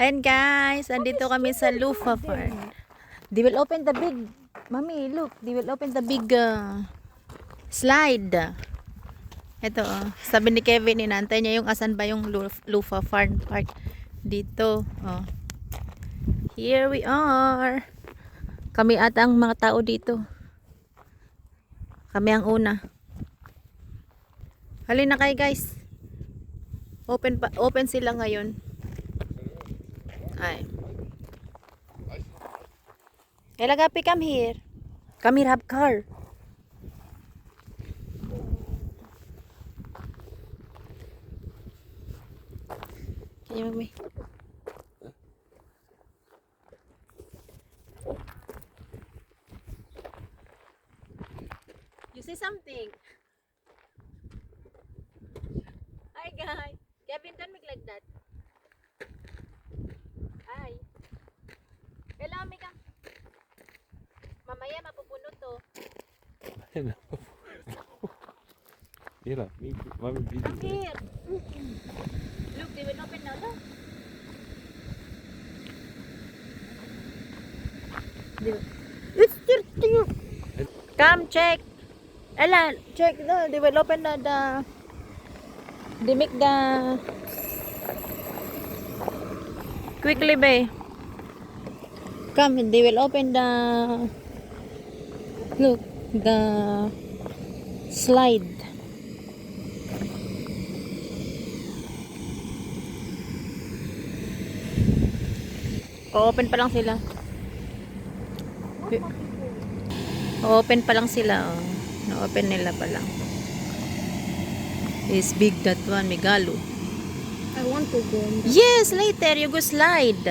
Ayan guys, andito kami sa Lufa Farm. They will open the big, Mami, look, they will open the big uh, slide. Ito oh, sabi ni Kevin, inantay niya yung asan ba yung Luf- Lufa Farm Park. Dito, oh. Here we are. Kami ata ang mga tao dito. Kami ang una. Halina kayo guys. Open pa, open sila ngayon. Ay. Elagapi, come here. Come here, have car. Can you move me? You say something. Hi guys. Kevin, don't make like that. Kailangan may kang... Mamaya mapupuno to. Mira, mi, mami video. Come here. Look, they will open now. Look. It's dirty. Come check. Ella, check. No, they will open the, the they make the quickly bay. Come, they will open the look the slide. O-open pa lang sila. O-open pa lang sila. Oh. Na-open nila pa lang. Is big that one, Megalo. I want to go. Yes, later you go slide.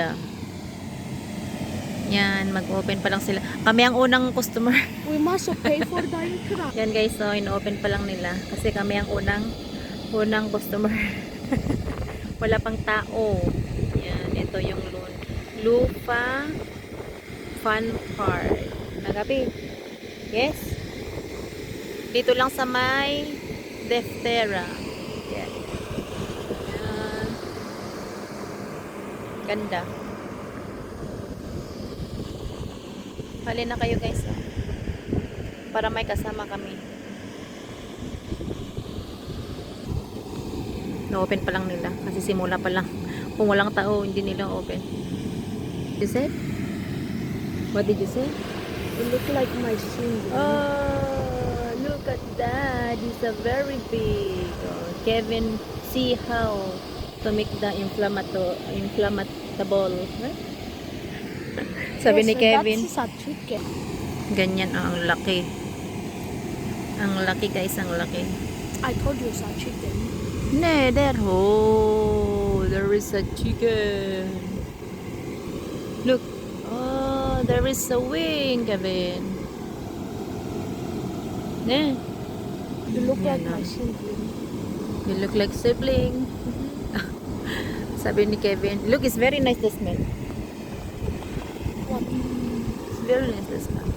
Yan, mag-open pa lang sila. Kami ang unang customer. We must pay for the entrance. Yan guys, so ino-open pa lang nila. Kasi kami ang unang unang customer. Wala pang tao. Yan, ito yung lu- Lupa Fun Park. Nagabi? Yes? Dito lang sa may Deftera. Yan. Yan. Ganda. Hali na kayo guys. Oh. Para may kasama kami. No-open pa lang nila. Kasi simula pa lang. Kung walang tao, hindi nila open. You said? What did you say? You look like my singer. Oh, look at that. It's a very big. Oh, Kevin, see how to make the inflammato inflammatable. Huh? Sabi Yes, ni Kevin, ganyan oh, ang laki. Ang laki guys, ang laki. I told you it's a chicken. Ne, there. Oh, there is a chicken. Look. Oh, there is a wing, Kevin. Ne. You look Yeah, like no. my sibling. You look like sibling. Sabi ni Kevin, look, it's very nice the smell. What? It's very nice the smell.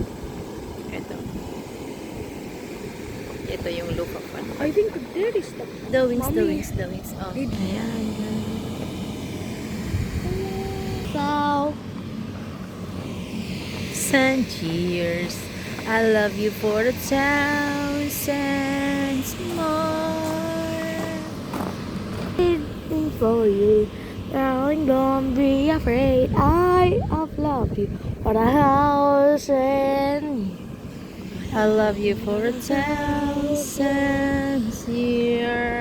Ito. Ito yung look of fun. I think there is the. The wings, the Mommy. wings, the wings. Oh. Did- Ayan, ayan. So, Sun cheers. I love you for a thousand more. For you. Darling, don't be afraid. I have loved you for a thousand. I love you for a thousand years.